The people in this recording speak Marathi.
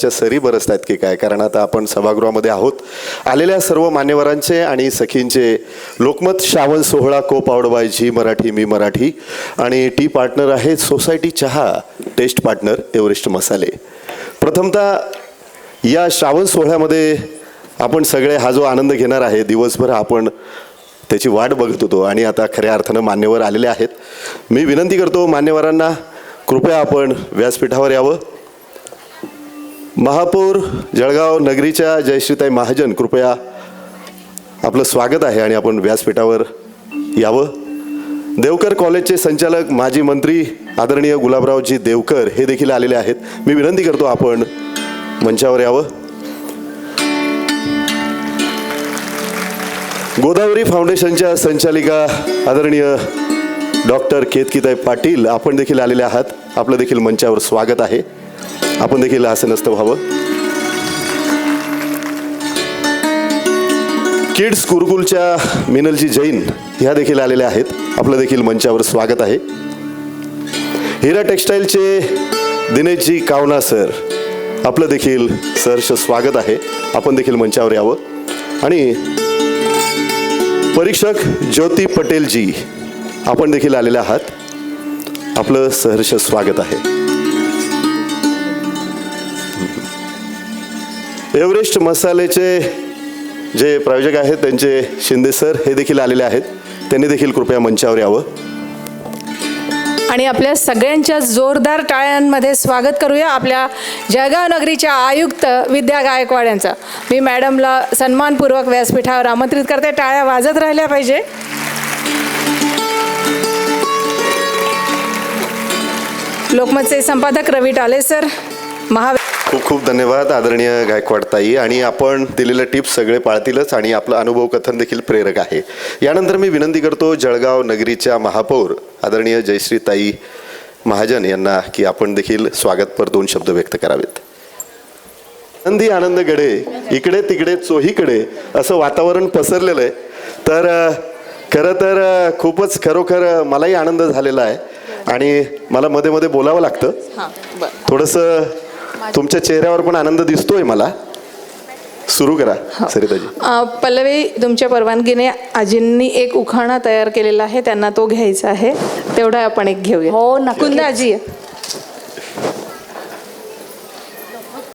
च्या सरी बरसत आहेत की काय? कारण आता आपण सभागृहामध्ये आहोत. आलेल्या सर्व मान्यवरांचे आणि सखींचे लोकमत श्रावण सोहळा co powered by Zee Marathi मी मराठी आणि टी पार्टनर आहे सोसायटी चहा टेस्ट पार्टनर एव्हरेस्ट मसाले. प्रथमतः या श्रावण सोहळ्यामध्ये आपण सगळे हा जो आनंद घेणार आहे दिवसभर आपण त्याची वाट बघत होतो आणि आता खऱ्या अर्थानं मान्यवर आलेले आहेत. मी विनंती करतो मान्यवरांना कृपया आपण व्यासपीठावर यावं. महापौर जळगाव नगरीच्या जयश्रीताई महाजन कृपया आपलं स्वागत आहे आणि आपण व्यासपीठावर यावं. देवकर कॉलेजचे संचालक माजी मंत्री आदरणीय गुलाबरावजी देवकर हे देखील आलेले आहेत. मी विनंती करतो आपण मंचावर यावं. गोदावरी फाउंडेशनच्या संचालिका आदरणीय डॉक्टर केतकीताई पाटील आपण देखील आलेले आहात. आपलं देखील मंचावर स्वागत आहे. आपण देखील असं नसतं व्हावं. किड्स गुरुकुलच्या मिनलजी जैन ह्या देखील आलेल्या आहेत. आपलं देखील मंचावर स्वागत आहे. हिरा टेक्स्टाईलचे दिनेशजी कावना सर आपलं देखील सहर्ष स्वागत आहे. आपण देखील मंचावर यावं. आणि परीक्षक ज्योती पटेलजी आपण देखील आलेले आहात. आपलं सहर्ष स्वागत आहे. एव्हरेस्ट मसालेचे जे प्रायोजक आहेत त्यांचे शिंदे सर हे देखील आलेले आहेत. त्यांनी देखील कृपया मंचावर यावं. आणि आपल्या सगळ्यांच्या जोरदार टाळ्यांमध्ये स्वागत करूया आपल्या जळगाव नगरीच्या आयुक्त विद्या गायकवाड यांचा. मी मॅडमला सन्मानपूर्वक व्यासपीठावर आमंत्रित करते. टाळ्या वाजत राहिल्या पाहिजे. लोकमतचे संपादक रवी टाले सर महा खूप खूप धन्यवाद आदरणीय गायकवाड ताई. आणि आपण दिलेले टिप्स सगळे पाळतीलच आणि आपलं अनुभव कथन देखील प्रेरक आहे. यानंतर मी विनंती करतो जळगाव नगरीच्या महापौर आदरणीय जयश्री ताई महाजन यांना की आपण देखील स्वागतपर दोन शब्द व्यक्त करावेत. आनंदी आनंद गडे इकडे तिकडे चोहीकडे असं वातावरण पसरलेलं आहे. तर खरं तर खूपच खरोखर मलाही आनंद झालेला आहे. आणि मला मध्ये मध्ये बोलावं लागतं. थोडंसं तुमच्या चेहऱ्यावर पण आनंद दिसतोय मला. सुरू करा सरिताजी. अ, पल्लवी तुमच्या परवानगीने आजींनी एक उखाणा तयार केलेला आहे त्यांना तो घ्यायचा आहे. तेवढा आपण एक घेऊया. हो, नक्कीच. कुंदा आजी.